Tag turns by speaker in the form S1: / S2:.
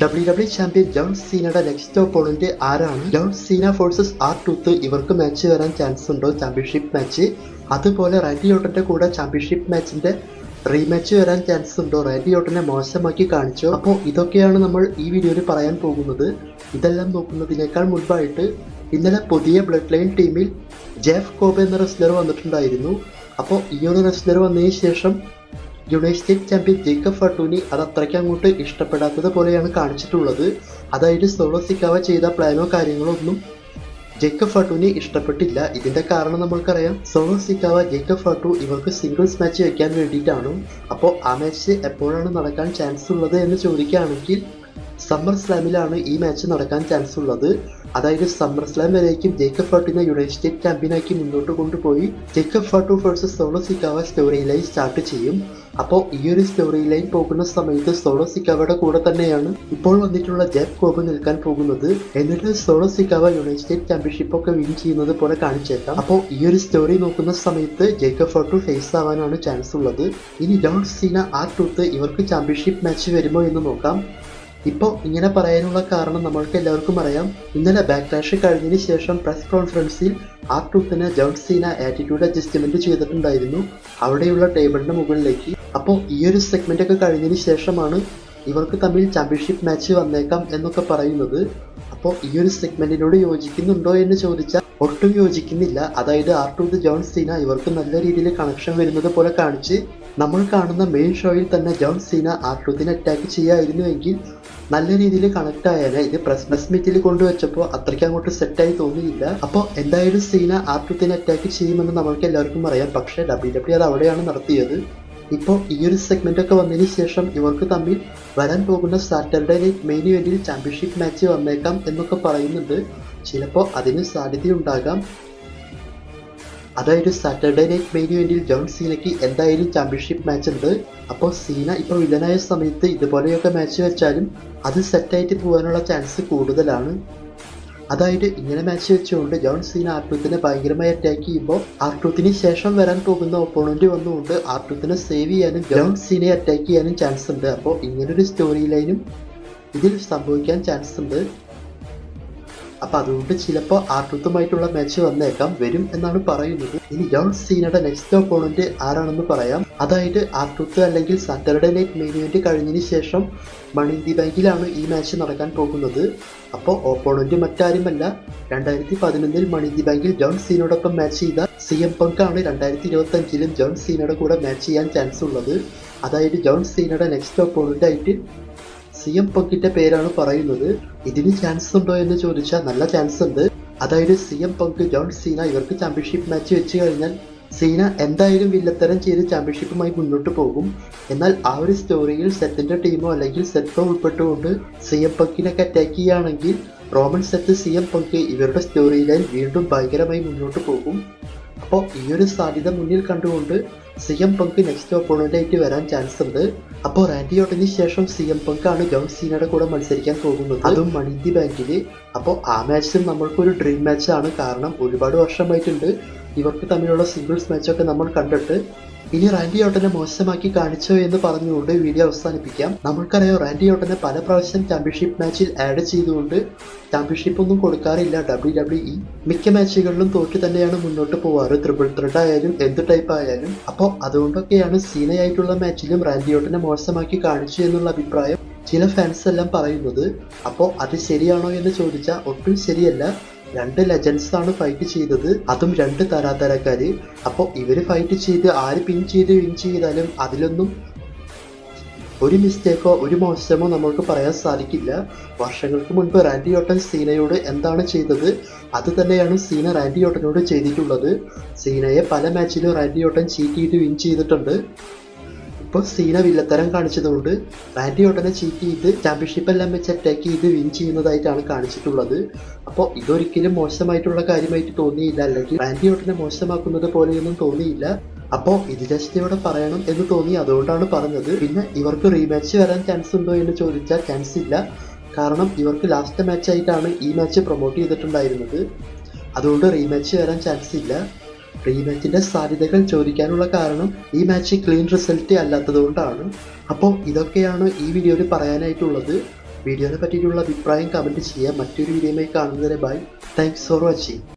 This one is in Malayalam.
S1: ഡബ്ല്യു ഡബ്ല്യു ചാമ്പ്യൻ ജോൺ സീനയുടെ നെക്സ്റ്റ് ഓപ്പോണന്റ് ആരാണ്? ജോൺ സീന ഫോഴ്സസ് ആർ ടൂത്ത് ഇവർക്ക് മാച്ച് വരാൻ ചാൻസ് ഉണ്ടോ? ചാമ്പ്യൻഷിപ്പ് മാച്ച് അതുപോലെ റാൻഡി ഓട്ടന്റെ കൂടെ ചാമ്പ്യൻഷിപ്പ് മാച്ചിന്റെ റീമാച്ച് വരാൻ ചാൻസ് ഉണ്ടോ? റാൻഡി ഓട്ടനെ മോശമാക്കി കാണിച്ചോ. അപ്പോൾ ഇതൊക്കെയാണ് നമ്മൾ ഈ വീഡിയോയിൽ പറയാൻ പോകുന്നത്. ഇതെല്ലാം നോക്കുന്നതിനേക്കാൾ മുൻപായിട്ട് ഇന്നലെ പുതിയ ബ്ലഡ് ലൈൻ ടീമിൽ ജെഫ് കോബ് എന്ന റെസ്ലർ വന്നിട്ടുണ്ടായിരുന്നു. അപ്പോൾ ഈ ഒരു റെസ്ലർ വന്നതിന് ശേഷം യുണൈറ്റഡ് ചാമ്പ്യൻ ജേക്കബ് ഫട്ടൂനി അത് അത്രയ്ക്ക് അങ്ങോട്ട് ഇഷ്ടപ്പെടാത്തത് പോലെയാണ് കാണിച്ചിട്ടുള്ളത്. അതായത് സോളോ സിക്കാവ ചെയ്ത പ്ലാനോ കാര്യങ്ങളോ ഒന്നും ജേക്കബ് ഫട്ടൂനി ഇഷ്ടപ്പെട്ടില്ല. ഇതിന്റെ കാരണം നമ്മൾക്കറിയാം. സോളോ സിക്കാവ ജേക്കബ് ഫട്ടു ഇവർക്ക് സിംഗിൾസ് മാച്ച് വെക്കാൻ വേണ്ടിയിട്ടാണ്. അപ്പോൾ ആ മാച്ച് എപ്പോഴാണ് നടക്കാൻ ചാൻസ് ഉള്ളത് എന്ന് ചോദിക്കുകയാണെങ്കിൽ സമ്മർ സ്ലാമിലാണ് ഈ മാച്ച് നടക്കാൻ ചാൻസ് ഉള്ളത്. അതായത് സമ്മർ സ്ലാം വരേക്കും ജേക്കബ് ഫാട്ടിനെ യുണൈറ്റഡ് ചാമ്പ്യനാക്കി മുന്നോട്ട് കൊണ്ടുപോയി. Jacob Fatu versus Solo Sikoa story line start ചെയ്യും. അപ്പോൾ ഈ ഒരു സ്റ്റോറി ലൈൻ പോകുന്ന സമയത്ത് സോളോ സിക്കാവയുടെ കൂടെ തന്നെയാണ് ഇപ്പോൾ വന്നിട്ടുള്ള ജെഫ് കോബ് നിൽക്കാൻ പോകുന്നത്. എന്നിട്ട് സോളോ സിക്കാവ യുണൈറ്റഡ് ചാമ്പ്യൻഷിപ്പ് ഒക്കെ വിൻ ചെയ്യുന്നത് പോലെ കാണിച്ചേക്കാം. അപ്പോൾ ഈ ഒരു സ്റ്റോറി നോക്കുന്ന സമയത്ത് ജേക്കബ് ഫാട്ടു ഫേസ് ആവാനാണ് ചാൻസ് ഉള്ളത്. ഇനി ഡോൺ സീന ആ ടൂത്ത് ഇവർക്ക് ചാമ്പ്യൻഷിപ്പ് മാച്ച് വരുമോ എന്ന് നോക്കാം. ഇപ്പോൾ ഇങ്ങനെ പറയാനുള്ള കാരണം നമ്മൾക്ക് എല്ലാവർക്കും അറിയാം. ഇന്നലെ ബാക്ക്ലാഷ് കഴിഞ്ഞതിന് ശേഷം പ്രസ് കോൺഫറൻസിൽ ആ ട്രൂപ്പിന് ജോൺ സീന ആറ്റിറ്റ്യൂഡ് അഡ്ജസ്റ്റ്മെന്റ് ചെയ്തിട്ടുണ്ടായിരുന്നു. അവിടെയുള്ള ടേബിളിന്റെ മുകളിലേക്ക്. അപ്പോൾ ഈ ഒരു സെഗ്മെന്റ് ഒക്കെ കഴിഞ്ഞതിന് ശേഷമാണ് ഇവർക്ക് തമ്മിൽ ചാമ്പ്യൻഷിപ്പ് മാച്ച് വന്നേക്കാം എന്നൊക്കെ പറയുന്നത്. അപ്പോൾ ഈ ഒരു സെഗ്മെന്റിനോട് യോജിക്കുന്നുണ്ടോ എന്ന് ചോദിച്ചാൽ ഒട്ടും യോജിക്കുന്നില്ല. അതായത് ആർ ടു ദ ജോൺ സീന ഇവർക്ക് നല്ല രീതിയിൽ കണക്ഷൻ വരുന്നത് പോലെ കാണിച്ച് നമ്മൾ കാണുന്ന മെയിൻ ഷോയിൽ തന്നെ ജോൺ സീന ആർ അറ്റാക്ക് ചെയ്യായിരുന്നുവെങ്കിൽ നല്ല രീതിയിൽ കണക്ട് ആയാലേ ഇത് പ്രസ് പ്രസ് മീറ്റിൽ കൊണ്ടുവച്ചപ്പോൾ അത്രയ്ക്ക് അങ്ങോട്ട് സെറ്റായി തോന്നിയില്ല. അപ്പോൾ എന്തായാലും സീന ആർ ടുത്തിനെ അറ്റാക്ക് ചെയ്യുമെന്ന് നമ്മൾക്ക് എല്ലാവർക്കും അറിയാം. പക്ഷേ ഡബ്ല്യു ഡബ്ല്യു അത് അവിടെയാണ് നടത്തിയത്. ഇപ്പോൾ ഈ ഒരു സെഗ്മെന്റ് ഒക്കെ വന്നതിന് ശേഷം ഇവർക്ക് തമ്മിൽ വരാൻ പോകുന്ന സാറ്റർഡേ നൈറ്റ് മെയിൻ ഇവന്റിൽ ചാമ്പ്യൻഷിപ്പ് മാച്ച് വന്നേക്കാം എന്നൊക്കെ പറയുന്നുണ്ട്. ചിലപ്പോൾ അതിന് സാധ്യതയുണ്ടാകാം. അതായത് സാറ്റർഡേ നൈറ്റ് മെയിൻ ഇവന്റിൽ ജോൺ സീനയ്ക്ക് എന്തായാലും ചാമ്പ്യൻഷിപ്പ് മാച്ച് ഉണ്ട്. അപ്പോൾ സീന ഇപ്പോൾ വില്ലനായ സമയത്ത് ഇതുപോലെയൊക്കെ മാച്ച് വെച്ചാലും അത് സെറ്റായിട്ട് പോകാനുള്ള ചാൻസ് കൂടുതലാണ്. അതായത് ഇങ്ങനെ മാച്ച് വെച്ചുകൊണ്ട് ജോൺ സീന ആർട്ടൂത്തിനെ ഭയങ്കരമായി അറ്റാക്ക് ചെയ്യുമ്പോൾ ആർട്ടൂത്തിന് ശേഷം വരാൻ പോകുന്ന ഒപ്പോണന്റ് വന്നുകൊണ്ട് ആർട്ടൂത്തിനെ സേവ് ചെയ്യാനും ജോൺ സീനയെ അറ്റാക്ക് ചെയ്യാനും ചാൻസ് ഉണ്ട്. അപ്പോൾ ഇങ്ങനൊരു സ്റ്റോറി ലൈനും ഇതിൽ സംഭവിക്കാൻ ചാൻസ് ഉണ്ട്. അപ്പൊ അതുകൊണ്ട് ചിലപ്പോൾ ആർട്ടൂത്തുമായിട്ടുള്ള മാച്ച് വന്നേക്കാം വരും എന്നാണ് പറയുന്നത്. ഇനി ജോൺ സീനയുടെ നെക്സ്റ്റ് ഓപ്പോണന്റ് ആരാണെന്ന് പറയാം. അതായത് ആർട്ടൂത്ത് അല്ലെങ്കിൽ സാറ്റർഡേ നൈറ്റ് മെയിൻ ഇവന്റ് കഴിഞ്ഞതിന് ശേഷം മണി ദി ബാങ്കിലാണ് ഈ മാച്ച് നടക്കാൻ പോകുന്നത്. അപ്പോൾ ഓപ്പോണന്റ് മറ്റാരുമല്ല. രണ്ടായിരത്തി പതിനൊന്നിൽ മണി ദി ബാങ്കിൽ ജോൺ സീനോടൊപ്പം മാച്ച് ചെയ്ത സി എം പങ്കാണ് രണ്ടായിരത്തി ഇരുപത്തി അഞ്ചിലും ജോൺ സീനയുടെ കൂടെ മാച്ച് ചെയ്യാൻ ചാൻസ് ഉള്ളത്. അതായത് ജോൺ സീനയുടെ നെക്സ്റ്റ് ഓപ്പോണന്റ് ആയിട്ട് സി എം പങ്കിന്റെ പേരാണ് പറയുന്നത്. ഇതിന് ചാൻസ് ഉണ്ടോ എന്ന് ചോദിച്ചാൽ നല്ല ചാൻസ് ഉണ്ട്. അതായത് C M Punk John Cena ഇവർക്ക് ചാമ്പ്യൻഷിപ്പ് മാച്ച് വെച്ച് കഴിഞ്ഞാൽ സീന എന്തായാലും വില്ലത്തരം ചെയ്ത് ചാമ്പ്യൻഷിപ്പുമായി മുന്നോട്ട് പോകും. എന്നാൽ ആ ഒരു സ്റ്റോറിയിൽ സെറ്റിന്റെ ടീമോ അല്ലെങ്കിൽ സെറ്റോ ഉൾപ്പെട്ടുകൊണ്ട് സി എം പങ്കിനൊക്കെ അറ്റാക്ക് ചെയ്യുകയാണെങ്കിൽ Roman Seth C M Punk ഇവരുടെ സ്റ്റോറി ലൈൻ വീണ്ടും ഭയങ്കരമായി മുന്നോട്ട് പോകും. അപ്പോൾ ഈ ഒരു സാധ്യത മുന്നിൽ കണ്ടുകൊണ്ട് സി എം പങ്ക് നെക്സ്റ്റ് ഒപ്പോണന്റായിട്ട് വരാൻ ചാൻസ് ഉണ്ട്. അപ്പോൾ റാൻഡി ഓട്ടന് ശേഷം സി എം പങ്ക് ആണ് ജോൺ സീനയുടെ കൂടെ മത്സരിക്കാൻ പോകുന്നത്. അതും മണിന്തി ബാങ്കിൽ അപ്പോൾ ആ മാച്ചും നമ്മൾക്കൊരു ഡ്രീം മാച്ച് ആണ്. കാരണം ഒരുപാട് വർഷമായിട്ടുണ്ട്. ഇവർക്ക് തമ്മിലുള്ള സിംഗിൾസ് മാച്ചൊക്കെ നമ്മൾ കണ്ടിട്ട് ഇനി റാൻഡി ഓട്ടനെ മോശമാക്കി കാണിച്ചോ എന്ന് പറഞ്ഞുകൊണ്ട് വീഡിയോ അവസാനിപ്പിക്കാം. നമ്മൾക്കറിയാം റാൻഡി ഓട്ടനെ പല പ്രാവശ്യം ചാമ്പ്യൻഷിപ്പ് മാച്ചിൽ ആഡ് ചെയ്തുകൊണ്ട് ചാമ്പ്യൻഷിപ്പ് ഒന്നും കൊടുക്കാറില്ല. ഡബ്ല്യു ഡബ്ല്യു ഇ മിക്ക മാച്ചുകളിലും തോറ്റു തന്നെയാണ് മുന്നോട്ട് പോവാറ്. ത്രിപിൾ ത്രെഡ് ആയാലും എന്ത് ടൈപ്പ് ആയാലും. അപ്പോൾ അതുകൊണ്ടൊക്കെയാണ് സീനയായിട്ടുള്ള മാച്ചിലും റാൻഡി ഓട്ടനെ മോശമാക്കി കാണിച്ചു എന്നുള്ള അഭിപ്രായം ചില ഫാൻസ് എല്ലാം പറയുന്നത് അപ്പോൾ അത് ശരിയാണോ എന്ന് ചോദിച്ചാൽ ഒട്ടും ശരിയല്ല. രണ്ട് ലെജൻസ് ആണ് ഫൈറ്റ് ചെയ്തത്. അതും രണ്ട് തരാതരക്കാര്. അപ്പോൾ ഇവർ ഫൈറ്റ് ചെയ്ത് ആര് പിൻ ചെയ്ത് വിൻ ചെയ്താലും അതിലൊന്നും ഒരു മിസ്റ്റേക്കോ ഒരു മോശമോ നമ്മൾക്ക് പറയാൻ സാധിക്കില്ല. വർഷങ്ങൾക്ക് മുൻപ് റാൻഡി ഓട്ടൻ സീനയോട് എന്താണ് ചെയ്തത്? അത് തന്നെയാണ് സീന റാൻഡി ഓട്ടനോട് ചെയ്തിട്ടുള്ളത്. സീനയെ പല മാച്ചിലും റാൻഡി ഓട്ടൻ ചീറ്റ് ചെയ്ത് വിൻ ചെയ്തിട്ടുണ്ട്. ഇപ്പോൾ സീന വില്ലത്തരം കാണിച്ചതുകൊണ്ട് റാൻഡി ഓട്ടനെ ചീറ്റ് ചെയ്ത് ചാമ്പ്യൻഷിപ്പ് എല്ലാം വെച്ച് അറ്റാക്ക് ചെയ്ത് വിൻ ചെയ്യുന്നതായിട്ടാണ് കാണിച്ചിട്ടുള്ളത്. അപ്പോൾ ഇതൊരിക്കലും മോശമായിട്ടുള്ള കാര്യമായിട്ട് തോന്നിയില്ല. അല്ലെങ്കിൽ റാൻഡി ഓട്ടനെ മോശമാക്കുന്നത് പോലെയൊന്നും തോന്നിയില്ല. അപ്പോൾ ഇത് ജസ്റ്റ് ഇവിടെ പറയണം എന്ന് തോന്നി. അതുകൊണ്ടാണ് പറഞ്ഞത്. പിന്നെ ഇവർക്ക് റീമാച്ച് വരാൻ ചാൻസ് ഉണ്ടോ എന്ന് ചോദിച്ചാൽ ചാൻസ് ഇല്ല. കാരണം ഇവർക്ക് ലാസ്റ്റ് മാച്ചായിട്ടാണ് ഈ മാച്ച് പ്രൊമോട്ട് ചെയ്തിട്ടുണ്ടായിരുന്നത്. അതുകൊണ്ട് റീമാച്ച് വരാൻ ചാൻസ് ഇല്ല. റീമാച്ചിന്റെ സാധ്യതകൾ ചോദിക്കാനുള്ള കാരണം ഈ മാച്ച് ക്ലീൻ റിസൾട്ട് അല്ലാത്തതുകൊണ്ടാണ് അപ്പോൾ ഇതൊക്കെയാണ് ഈ വീഡിയോയിൽ പറയാനായിട്ടുള്ളത്. വീഡിയോനെ പറ്റിയിട്ടുള്ള അഭിപ്രായം കമന്റ് ചെയ്യുക മറ്റൊരു വീഡിയോയുമായി കാണുന്നതിന് ബൈ താങ്ക്സ് ഫോർ വാച്ചിങ്